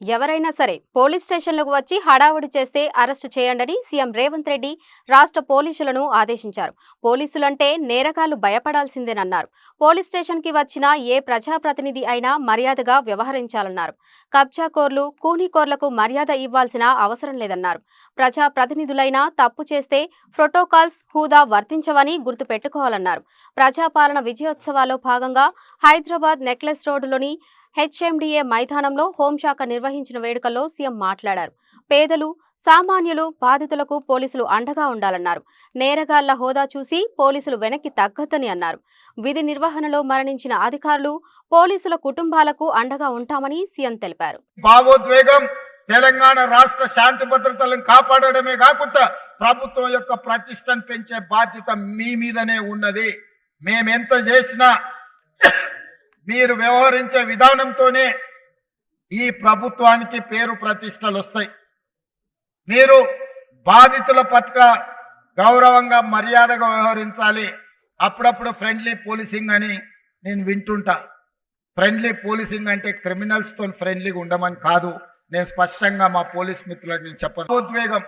ఎవరైనా సరే పోలీస్ స్టేషన్లకు వచ్చి హడావుడి చేస్తే అరెస్టు చేయండని సీఎం రేవంత్ రెడ్డి రాష్ట్ర పోలీసులను ఆదేశించారు. పోలీసులంటే నేరగాళ్ళు భయపడాల్సిందేనన్నారు. పోలీస్ స్టేషన్కి వచ్చిన ఏ ప్రజాప్రతినిధి అయినా మర్యాదగా వ్యవహరించాలన్నారు. కబ్జాకోర్లు కూనీకోర్లకు మర్యాద ఇవ్వాల్సిన అవసరం లేదన్నారు. ప్రజా ప్రతినిధులైనా తప్పు చేస్తే ప్రోటోకాల్స్ హూదా వర్తించవని గుర్తుపెట్టుకోవాలన్నారు. ప్రజాపాలన విజయోత్సవాల్లో భాగంగా హైదరాబాద్ నెక్లెస్ రోడ్డులోని హెచ్ఎండిఏ మైదానంలో హోంశాఖ నిర్వహించిన వేడుకల్లో సీఎం మాట్లాడారు. పేదలు సామాన్యులు బాధితులకు పోలీసులు అండగా ఉండాలన్నారు. నేరగాళ్ళ హోదా చూసి పోలీసులు వెనక్కి తగ్గద్దని అన్నారు. విధి నిర్వహణలో మరణించిన అధికారులు పోలీసుల కుటుంబాలకు అండగా ఉంటామని సీఎం తెలిపారు. భావోద్వేగం తెలంగాణ రాష్ట్ర శాంతి భద్రతలను కాపాడడమే కాకుండా ప్రభుత్వం యొక్క ప్రతిష్టను పెంచే బాధ్యత మీ మీదనే ఉన్నది. మేమెంత చేసినా మీరు వ్యవహరించే విధానంతోనే ఈ ప్రభుత్వానికి పేరు ప్రతిష్టలు వస్తాయి. మీరు బాధితుల పట్ల గౌరవంగా మర్యాదగా వ్యవహరించాలి. అప్పుడప్పుడు ఫ్రెండ్లీ పోలీసింగ్ అని నేను వింటుంటా. ఫ్రెండ్లీ పోలీసింగ్ అంటే క్రిమినల్స్తో ఫ్రెండ్లీగా ఉండమని కాదు. నేను స్పష్టంగా మా పోలీస్ మిత్రులకు నేను చెప్పను. ఉద్వేగం